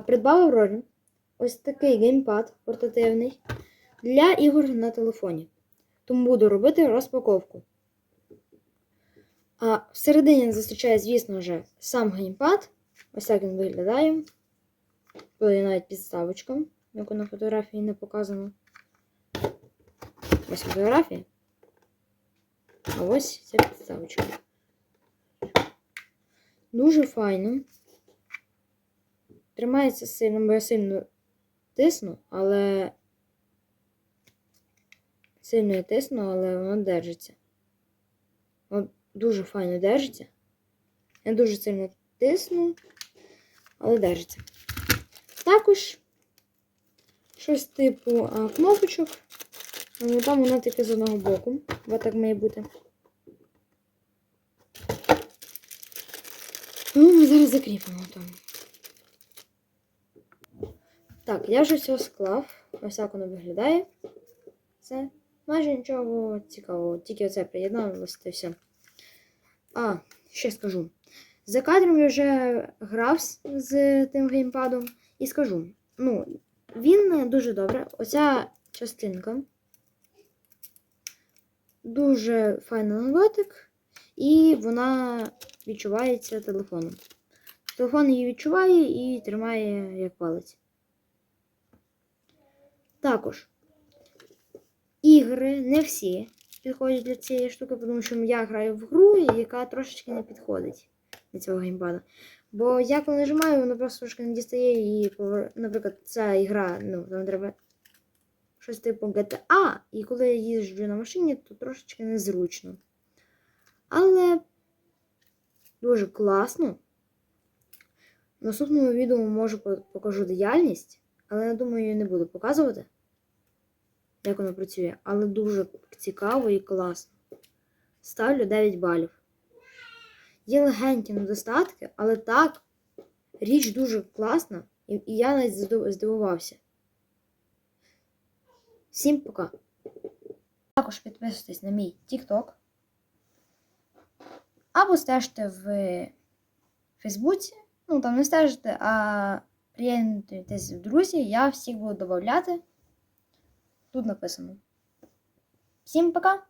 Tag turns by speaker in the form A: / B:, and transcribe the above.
A: Придбав Аврорі ось такий геймпад портативний для ігор на телефоні. Тому буду робити розпаковку. А всередині зустрічає, звісно ж, сам геймпад. Ось так він виглядає. Тут навіть підставочка, яку на фотографії не показано. Ось фотографія. А ось ця підставочка. Дуже файно. Тримається сильно, бо я сильно тисну, але. Сильно я тисну, але воно держиться. Воно дуже файно держиться. Я дуже сильно тисну, але держиться. Також щось типу а, кнопочок. Ну, там вона тільки з одного боку. Бо так має бути. Ну, ми зараз закріпимо там. Так, я вже все склав. Ось так воно виглядає. Це майже нічого цікавого. Тільки оце приєдналося і все. А, ще скажу. За кадром я вже грав з- тим геймпадом і скажу. Ну, він дуже добре. Оця частинка. Дуже файна на і вона відчувається телефоном. Телефон її відчуває і тримає як палець. Також ігри не всі підходять для цієї штуки, тому що я граю в гру, яка трошечки не підходить для цього геймпада. Бо я коли нажимаю, воно просто трошки не дістає і, наприклад, ця ігра, ну, там треба щось типу GTA, і коли я їжджу на машині, то трошечки незручно. Але дуже класно. Наступному відео може по- покажу діяльність, але я думаю, її не буду показувати, як воно працює. Але дуже цікаво і класно. Ставлю 9 балів. Є легенькі недостатки, але так, річ дуже класна, і, я навіть здивувався. Всім пока. Також підписуйтесь на мій TikTok. Або стежте в Фейсбуці. Ну, там не стежите, а приєднуйтесь в друзі. Я всіх буду додавати. Тут написано. Всім пока!